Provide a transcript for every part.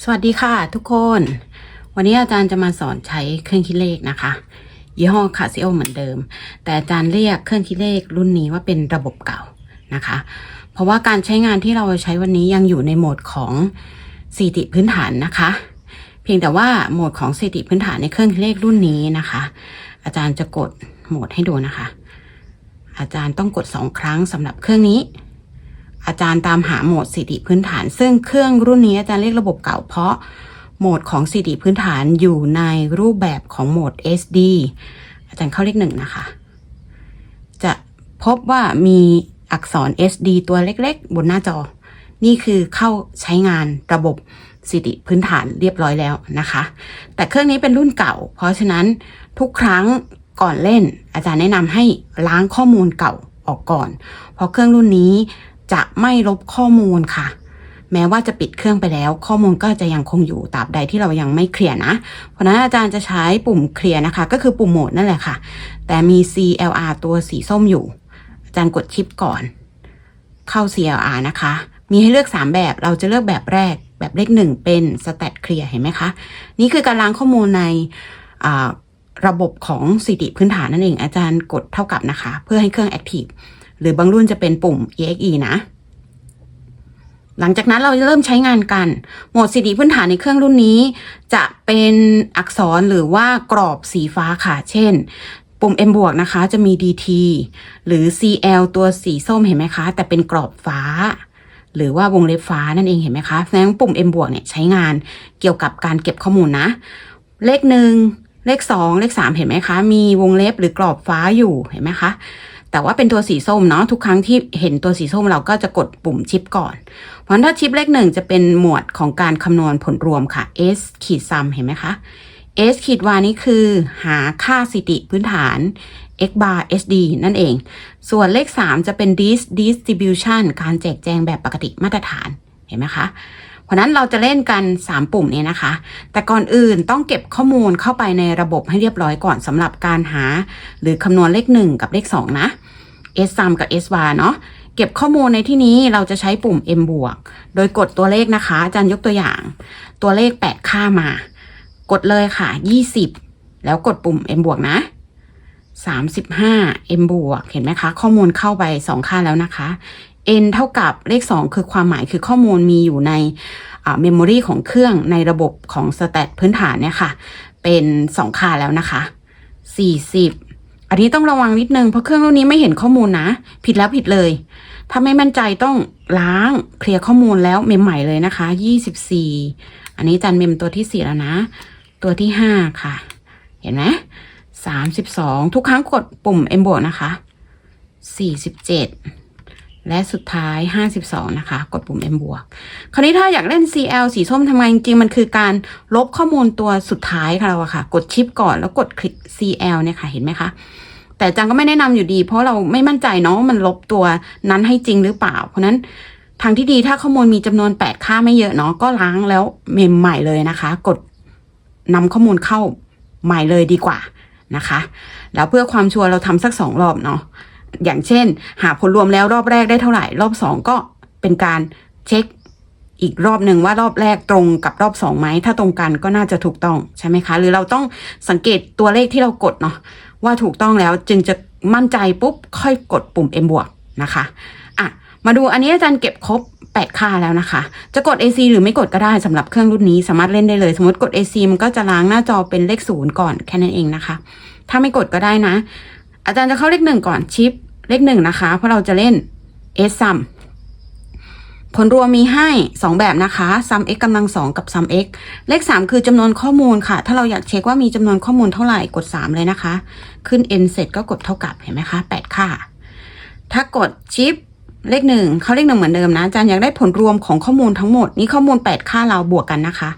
สวัสดีค่ะทุกคน วันนี้อาจารย์จะมาสอนใช้เครื่องคิดเลขนะคะ ยี่ห้อคาซิโอเหมือนเดิม แต่อาจารย์เรียกเครื่องคิดเลขรุ่นนี้ว่าเป็นระบบเก่านะคะ เพราะว่าการใช้งานที่เราใช้วันนี้ยังอยู่ในโหมดของสถิติพื้นฐานนะคะ เพียงแต่ว่าโหมดของสถิติพื้นฐานในเครื่องคิดเลขรุ่นนี้นะคะ อาจารย์จะกดโหมดให้ดูนะคะ อาจารย์ต้องกดสองครั้งสำหรับเครื่องนี้ อาจารย์ตามหาโหมดสถิติพื้นฐาน ซึ่งเครื่องรุ่นนี้อาจารย์เรียกระบบเก่าเพราะโหมดของสถิติพื้นฐานอยู่ในรูปแบบของโหมด SD อาจารย์เข้าเลขหนึ่งนะคะ จะพบว่ามีอักษร SD ตัวเล็กๆ บนหน้าจอ นี่คือเข้าใช้งานระบบสถิติพื้นฐานเรียบร้อยแล้วนะคะ แต่เครื่องนี้เป็นรุ่นเก่า เพราะฉะนั้นทุกครั้งก่อนเล่น อาจารย์แนะนำให้ล้างข้อมูลเก่าออกก่อน เพราะเครื่องรุ่นนี้ จะไม่ลบข้อมูลค่ะ แม้ว่าจะปิดเครื่องไปแล้ว ข้อมูลก็จะยังคงอยู่ตราบใดที่เรายังไม่เคลียร์นะ เพราะนั้นอาจารย์จะใช้ปุ่มเคลียร์นะคะ ก็คือปุ่มโหมดนั่นแหละค่ะ แต่มี CLR ตัวสีส้มอยู่ อาจารย์กดชิปก่อน เข้า CLR นะคะ มีให้เลือก 3 แบบเราจะเลือกแบบแรก แบบเลขหนึ่งเป็น Stat Clear เห็นไหมคะ นี่คือการล้างข้อมูลในระบบของสิติพื้นฐานนั่นเองอาจารย์กดเท่ากับนะคะ เพื่อให้เครื่อง Active หรือบางรุ่นจะเป็นปุ่ม exe นะ หลังจากนั้นเราจะเริ่มใช้งานกัน โหมดสถิติพื้นฐานในเครื่องรุ่นนี้ จะเป็นอักษรหรือว่ากรอบสีฟ้าค่ะ เช่น ปุ่ม M บวกนะคะ จะมี DT หรือ CL ตัวสีส้มเห็นไหมคะ แต่เป็นกรอบฟ้า หรือว่าวงเล็บฟ้านั่นเองเห็นไหมคะแสดงว่าปุ่ม M บวกเนี่ยใช้งานเกี่ยวกับการเก็บข้อมูลนะ เลขหนึ่งเลขสองเลขสามเห็นไหมคะ มีวงเล็บหรือกรอบฟ้าอยู่เห็นไหมคะ แต่ว่าเป็นตัวสีส้มเนาะทุกครั้งที่เห็นตัวสีส้มเราก็จะกดปุ่มชิปก่อน เพราะถ้าชิปเลขหนึ่งจะเป็นหมวดของการคำนวณผลรวมค่ะ S ขีดซัมเห็นไหมคะ S ขีด y นี่คือหาค่าสิติพื้นฐาน x bar SD นั่นเอง ส่วนเลข 3 จะเป็น dis distribution การแจกแจงแบบปกติมาตรฐาน เห็นไหมคะ ราะนั้นเราจะเล่นกัน 3 ปุ่มนี้นะคะ แต่ก่อนอื่นต้องเก็บข้อมูลเข้าไปในระบบให้เรียบร้อยก่อนสำหรับการหา หรือคำนวณเลข 1 กับเลข 2 นะ S sum กับ S bar เนาะเก็บข้อมูลในที่นี้เราจะใช้ปุ่ม M บวก โดยกดตัวเลขนะคะ อาจารย์ยกตัวอย่าง ตัวเลข 8 ค่ามา กดเลยค่ะ 20 แล้วกดปุ่ม M บวกนะ35 M บวก เห็นไหมคะ ข้อมูลเข้าไป 2 ค่าแล้วนะคะ N เท่ากับเลข 2 คือความหมายคือข้อมูลมีอยู่ในเมมโมรีของเครื่องในระบบของสแตทพื้นฐานเนี่ยค่ะ เป็น 2 ค่าแล้วนะคะ 40 อันนี้ต้องระวังนิดนึง เพราะเครื่องรุ่นนี้ไม่เห็นข้อมูลนะ ผิดแล้วผิดเลย ถ้าไม่มั่นใจต้องล้างเคลียร์ข้อมูลแล้วเมมใหม่เลยนะคะ 24 อันนี้จันเมมตัวที่ 4 แล้วนะ ตัวที่ 5 ค่ะ เห็นไหม32 ทุกครั้งกดปุ่ม M บวกนะคะ 47 และสุดท้าย 52 นะคะ กดปุ่ม M บวก คราวนี้ถ้าอยากเล่น CL สีส้มทำไงจริงๆมันคือการลบข้อมูลตัวสุดท้ายค่ะเราอะค่ะ กดชิปก่อนแล้วกดคลิก CL เนี่ยค่ะ เห็นไหมคะ แต่จังก็ไม่แนะนำอยู่ดี เพราะเราไม่มั่นใจเนาะมันลบตัวนั้นให้จริงหรือเปล่า เพราะนั้นทางที่ดีถ้าข้อมูลมีจำนวน 8 ค่าไม่เยอะเนาะก็ล้างแล้วเมมใหม่เลยนะคะ กดนำข้อมูลเข้าใหม่เลยดีกว่านะคะ แล้วเพื่อความชัวร์เราทำสักสองรอบเนาะ อย่างเช่น หาผลรวมแล้วรอบแรกได้เท่าไหร่ รอบสองก็เป็นการเช็คอีกรอบหนึ่งว่ารอบแรกตรงกับรอบสองไหมถ้าตรงกันก็น่าจะถูกต้องใช่ไหมคะ หรือเราต้องสังเกตตัวเลขที่เรากดเนาะว่าถูกต้องแล้วจึงจะมั่นใจปุ๊บค่อยกดปุ่ม M บวกนะคะอะมาดูอันนี้อาจารย์เก็บครบ 8 ค่าแล้วนะคะ จะกด AC หรือไม่กดก็ได้สำหรับเครื่องรุ่นนี้สามารถเล่นได้เลย สมมติกด AC มันก็จะล้างหน้าจอเป็นเลขศูนย์ก่อนแค่นั้นเองนะคะ ถ้าไม่กดก็ได้นะ อาจารย์จะเข้าเลขหนึ่งก่อนชิปเลขหนึ่งนะคะ เพราะเราจะเล่น S sum ผลรวมมีให้ 2 แบบนะคะ sum x กำลังสองกับ sum x เลข 3 คือจำนวนข้อมูลค่ะ ถ้าเราอยากเช็คว่ามีจำนวนข้อมูลเท่าไหร่กด 3 เลยนะคะ ขึ้น n เสร็จก็กดเท่ากับเห็นไหมคะ 8 ค่า ถ้ากดชิปเลขหนึ่งเขาเลขหนึ่งเหมือนเดิมนะอาจารย์อยากได้ผลรวมของข้อมูลทั้งหมด นี่ข้อมูล 8 ค่าเราบวกกันนะคะ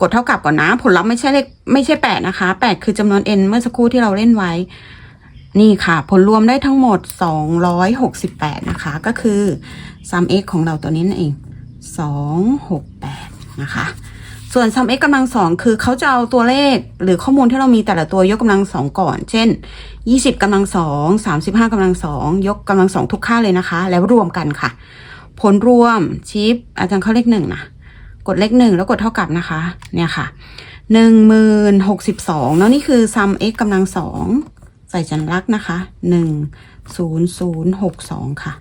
กดเท่ากับก่อนนะ ผลลัพธ์ไม่ใช่เลขไม่ใช่ 8 นะคะ 8 คือจำนวน n เมื่อสักครู่ที่เราเล่นไว้ นี่ค่ะ ผลรวมได้ทั้งหมด 268 นะคะ ก็คือ sum x ของเราตัวนี้นั่นเอง 268 นะคะ ส่วน sum x กำลังสองคือเขาจะเอาตัวเลขหรือข้อมูลที่เรามีแต่ละตัวยกกำลังสองก่อน เช่น 20กำลังสอง35กำลังสองยกกำลังสองทุกค่าเลยนะคะ แล้วรวมกันค่ะ ผลรวมชิปอาจารย์เขาเลขหนึ่งนะกดเลขหนึ่งแล้วกดเท่ากับนะคะ เนี่ยค่ะหนึ่งหมื่นหกสิบสองแล้วนี่คือ sum x กำลังสอง ใส่สัญลักษณ์นะคะหนึ่งศูนย์ศูนย์หกสองค่ะ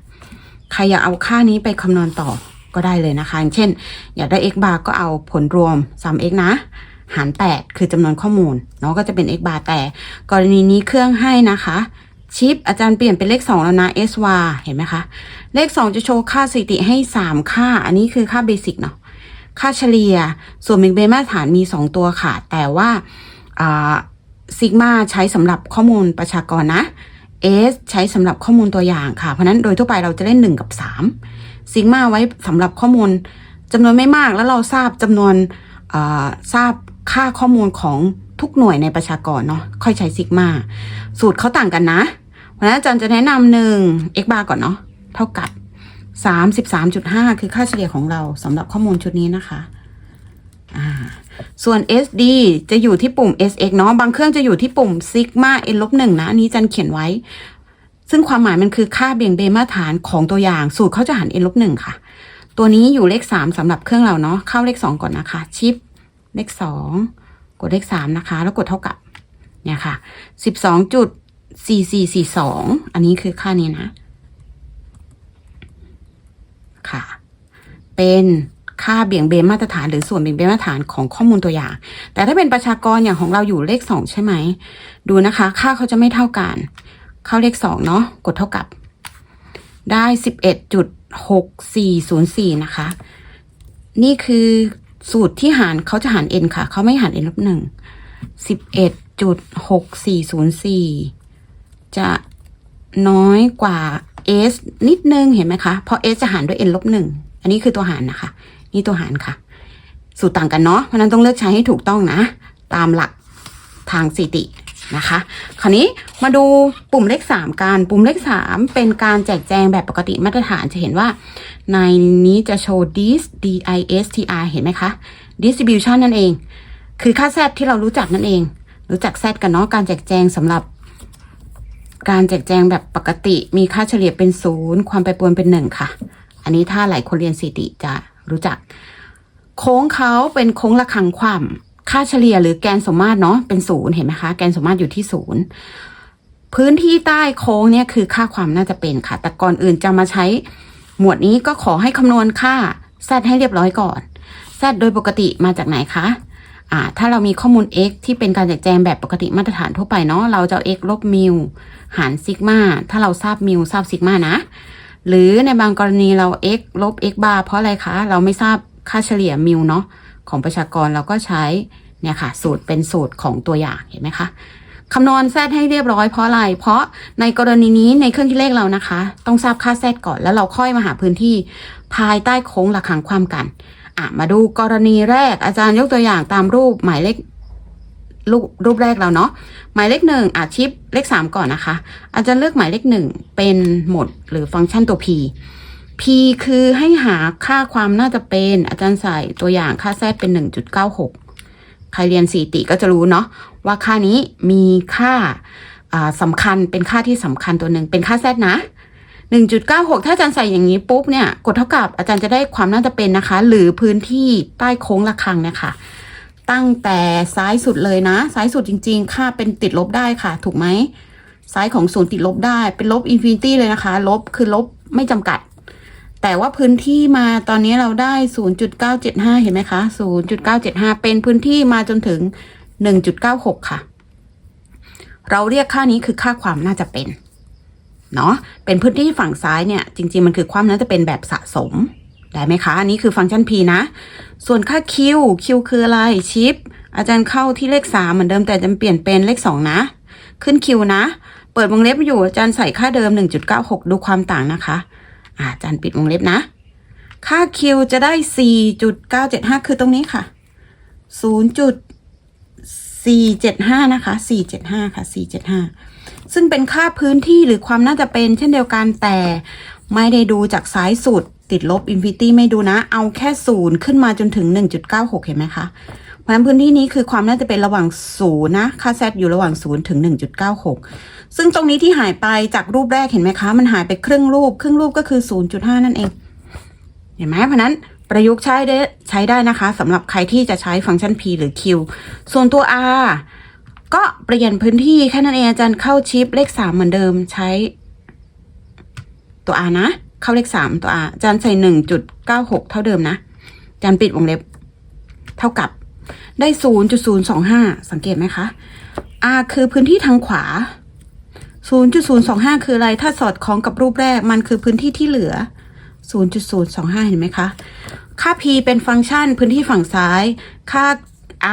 ใครอยากเอาค่านี้ไปคำนวณต่อก็ได้เลยนะคะอย่างเช่น อยากได้ x bar ก็เอาผลรวม sum x นะ หาร 8 คือจำนวนข้อมูลเนาะก็จะเป็น x bar แต่ กรณีนี้เครื่องให้นะคะ ชิปอาจารย์เปลี่ยนเป็นเลข 2 แล้วนะ s y เห็นไหมคะ เลข 2 จะโชว์ค่าสถิติให้ 3 ค่า อันนี้คือค่าเบสิกเนาะค่าเฉลี่ย ส่วนเบงเบนมาตรฐานมี 2 ตัวค่ะ แต่ว่า ซิกมาใช้สำหรับข้อมูลประชากรนะ S ใช้สำหรับข้อมูลตัวอย่างค่ะ เพราะนั้นโดยทั่วไปเราจะเล่น 1 กับ3ซิกมาไว้สำหรับข้อมูลจำนวนไม่มากแล้วเราทราบจำนวนทราบค่าข้อมูลของทุกหน่วยในประชากรเนาะค่อยใช้ซิกมาสูตรเขาต่างกันนะ เพราะฉะนั้นอาจารย์จะแนะนำหนึ่ง x bar ก่อนเนาะเท่ากับ 33.5 คือค่าเฉลี่ยของเราสำหรับข้อมูลชุดนี้นะคะ อ่า ส่วน SD จะอยู่ที่ปุ่ม SX เนาะบางเครื่องจะอยู่ที่ปุ่ม sigma n ลบหนึ่งนะอันนี้จันเขียนไว้ ซึ่งความหมายมันคือค่าเบี่ยงเบนมาตรฐานของตัวอย่าง สูตรเขาจะหัน n ลบหนึ่งค่ะ ตัวนี้อยู่เลข3สำหรับเครื่องเราเนาะเข้าเลข2ก่อนนะคะ ชิปเลข2กดเลข3นะคะ แล้วกดเท่ากับเนี่ยค่ะ12.4442อันนี้คือค่านี้นะ ค่ะ เป็น ค่าเบี่ยงเบนมาตรฐานหรือส่วนเบี่ยงเบนมาตรฐานของข้อมูลตัวอย่าง แต่ถ้าเป็นประชากรอย่างของเราอยู่เลข2ใช่ไหม ดูนะคะ ค่าเขาจะไม่เท่ากัน เข้าเลข2เนาะ กดเท่ากับ ได้11.6404นะคะ นี่คือสูตรที่หารเขาจะหาร n ค่ะ เขาไม่หาร n ลบหนึ่ง11.6404จะน้อยกว่า s นิดนึงเห็นไหมคะ เพราะ s จะหารด้วย n ลบหนึ่ง อันนี้คือตัวหารนะคะ นี่ตัวหารค่ะ สูตรต่างกันเนาะเพราะนั้นต้องเลือกใช้ให้ถูกต้องนะ ตามหลักทางสถิตินะคะ คราวนี้มาดูปุ่มเลข 3กันปุ่มเลข 3 เป็นการแจกแจงแบบปกติมาตรฐานจะเห็นว่า ในนี้จะโชว์ dis d i s t r เห็นไหมคะ distribution นั่นเอง คือค่า z ที่เรารู้จักนั่นเอง รู้จัก z กันเนาะการแจกแจงสำหรับ การแจกแจงแบบปกติมีค่าเฉลี่ยเป็นศูนย์ความแปรปรวนเป็นหนึ่งค่ะ อันนี้ถ้าหลายคนเรียนสถิติจะ รู้จัก โค้งเขาเป็นโค้งระฆังความค่าเฉลี่ยหรือแกนสมมาตรเนาะเป็นศูนย์เห็นไหมคะ แกนสมมาตรอยู่ที่ศูนย์พื้นที่ใต้โค้งเนี่ยคือค่าความน่าจะเป็นค่ะ แต่ก่อนอื่นจะมาใช้หมวดนี้ก็ขอให้คำนวณค่า z ให้เรียบร้อยก่อน z โดยปกติมาจากไหนคะอ่าถ้าเรามีข้อมูล x ที่เป็นการแจกแจงแบบปกติมาตรฐานทั่วไปเนาะเราจะ x ลบมิวหารซิกมาถ้าเราทราบมิวทราบซิกมานะ หรือในบางกรณีเรา x ลบ x bar เพราะอะไรคะ เราไม่ทราบค่าเฉลี่ยมิวเนาะของประชากรเราก็ใช้เนี่ยค่ะ สูตรเป็นสูตรของตัวอย่างเห็นไหมคะคำนวณแซดให้เรียบร้อยเพราะอะไร เพราะในกรณีนี้ในเครื่องคิดเลขเรานะคะ ต้องทราบค่าแซดก่อนแล้วเราค่อยมาหาพื้นที่ภายใต้โค้งระฆังความกันอะมาดูกรณีแรกอาจารย์ยกตัวอย่างตามรูปหมายเลข รูปรูปแรกเราเนาะหมายเลขหนึ่งอาชิปเลขสามก่อนนะคะ อาจารย์เลือกหมายเลขหนึ่งเป็นหมดหรือฟังก์ชันตัว p p คือให้หาค่าความน่าจะเป็น อาจารย์ใส่ตัวอย่างค่าแซดเป็นหนึ่งจุดเก้าหกใครเรียนสีติก็จะรู้เนาะว่าค่านี้มีค่าอ่าสำคัญเป็นค่าที่สำคัญตัวหนึ่งเป็นค่าแซดนะ1.96ถ้าอาจารย์ใส่อย่างนี้ปุ๊บเนี่ย กดเท่ากับอาจารย์จะได้ความน่าจะเป็นนะคะ หรือพื้นที่ใต้โค้งระฆังเนี่ยค่ะ ตั้งแต่ซ้ายสุดเลยนะ ซ้ายสุดจริง ๆ ค่าเป็นติดลบได้ค่ะ ถูกไหมซ้ายของศูนย์ติดลบได้ เป็นลบอินฟินิตี้เลยนะคะ ลบคือลบไม่จำกัด แต่ว่าพื้นที่มาตอนนี้เราได้ 0.975 เห็นไหมคะ 0.975 เป็นพื้นที่มาจนถึง 1.96 ค่ะ เราเรียกค่านี้คือค่าความน่าจะเป็น เนาะเป็นพื้นที่ฝั่งซ้ายเนี่ย จริง ๆ มันคือความน่าจะเป็นแบบสะสม ได้ไหมคะอันนี้คือฟังก์ชัน p นะ ส่วนค่า q q คืออะไรชิป อาจารย์เข้าที่เลข 3 เหมือนเดิมแต่จะเปลี่ยนเป็นเลข 2 นะ ขึ้น q นะ เปิดวงเล็บอยู่อาจารย์ใส่ค่าเดิม 1.96 ดูความต่างนะคะอาจารย์ปิดวงเล็บนะ ค่า q จะได้ 4.975 คือตรงนี้ค่ะ 0.475 นะคะ 475 ค่ะ 475 ซึ่งเป็นค่าพื้นที่หรือความน่าจะเป็นเช่นเดียวกันแต่ไม่ได้ดูจากซ้ายสุด ติดลบอินฟินิตี้ไม่ดูนะ เอาแค่ศูนย์ขึ้นมาจนถึง 1.96 เห็นไหมคะ เพราะฉะนั้นพื้นที่นี้คือความน่าจะเป็นระหว่างศูนย์นะ ค่า z อยู่ระหว่างศูนย์ถึง 1.96 ซึ่งตรงนี้ที่หายไปจากรูปแรกเห็นไหมคะ มันหายไปครึ่งรูป ครึ่งรูปก็คือ 0.5 นั่นเอง เห็นไหมเพราะนั้นประยุกต์ใช้ได้ใช้ได้นะคะสำหรับใครที่จะใช้ฟังก์ชัน P หรือ Q ส่วนตัว R ก็เปลี่ยนพื้นที่แค่นั้นเองอาจารย์เข้าชิปเลข3เหมือนเดิมใช้ตัว R นะ เข้าเลข3ตัวอาจารย์ใส่1.96เก้าหกเท่าเดิมนะอาจารย์ปิดวงเล็บ เท่ากับได้0.025สังเกตไหมคะ R คือพื้นที่ทางขวา0.025คืออะไร ถ้าสอดคล้องกับรูปแรกมันคือพื้นที่ที่เหลือ0.025เห็นไหมคะ ค่า p เป็นฟังก์ชันพื้นที่ฝั่งซ้าย ค่า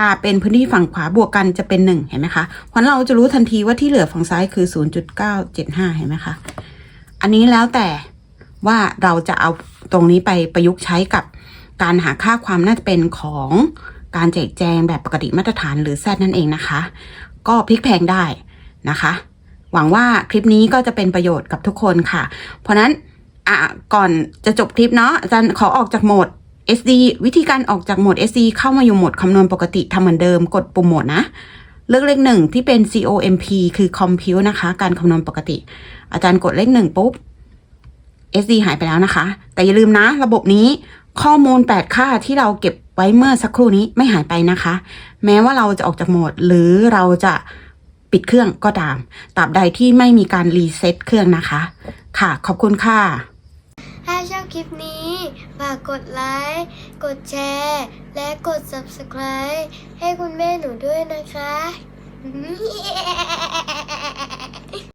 r เป็นพื้นที่ฝั่งขวาบวกกันจะเป็น1เห็นไหมคะเพราะเราจะรู้ทันทีว่าที่เหลือฝั่งซ้ายคือ0.975เห็นไหมคะ อันนี้แล้วแต่ ว่าเราจะเอาตรงนี้ไปประยุกต์ใช้กับการหาค่าความน่าจะเป็นของการแจกแจงแบบปกติมาตรฐานหรือ Z นั่นเองนะคะ ก็พลิกแพงได้นะคะ หวังว่าคลิปนี้ก็จะเป็นประโยชน์กับทุกคนค่ะ เพราะนั้นอะก่อนจะจบคลิปเนาะอาจารย์ขอออกจากโหมด SD วิธีการออกจากโหมด SD เข้ามาอยู่โหมดคำนวณปกติทำเหมือนเดิมกดปุ่มโหมดนะ เลือกเลขหนึ่งที่เป็น COMP คือ Compute นะคะ การคำนวณปกติ อาจารย์กดเลขหนึ่งปุ๊บ SD หายไปแล้วนะคะ แต่อย่าลืมนะ ระบบนี้ข้อมูล 8 ค่าที่เราเก็บไว้เมื่อสักครู่นี้ไม่หายไปนะคะ แม้ว่าเราจะออกจากโหมด หรือเราจะปิดเครื่องก็ตามตราบใดที่ไม่มีการรีเซ็ตเครื่องนะคะ ค่ะ ขอบคุณค่ะ ถ้าชอบคลิปนี้ ฝากกดไลค์ กดแชร์ และกด subscribe ให้คุณแม่หนูด้วยนะคะ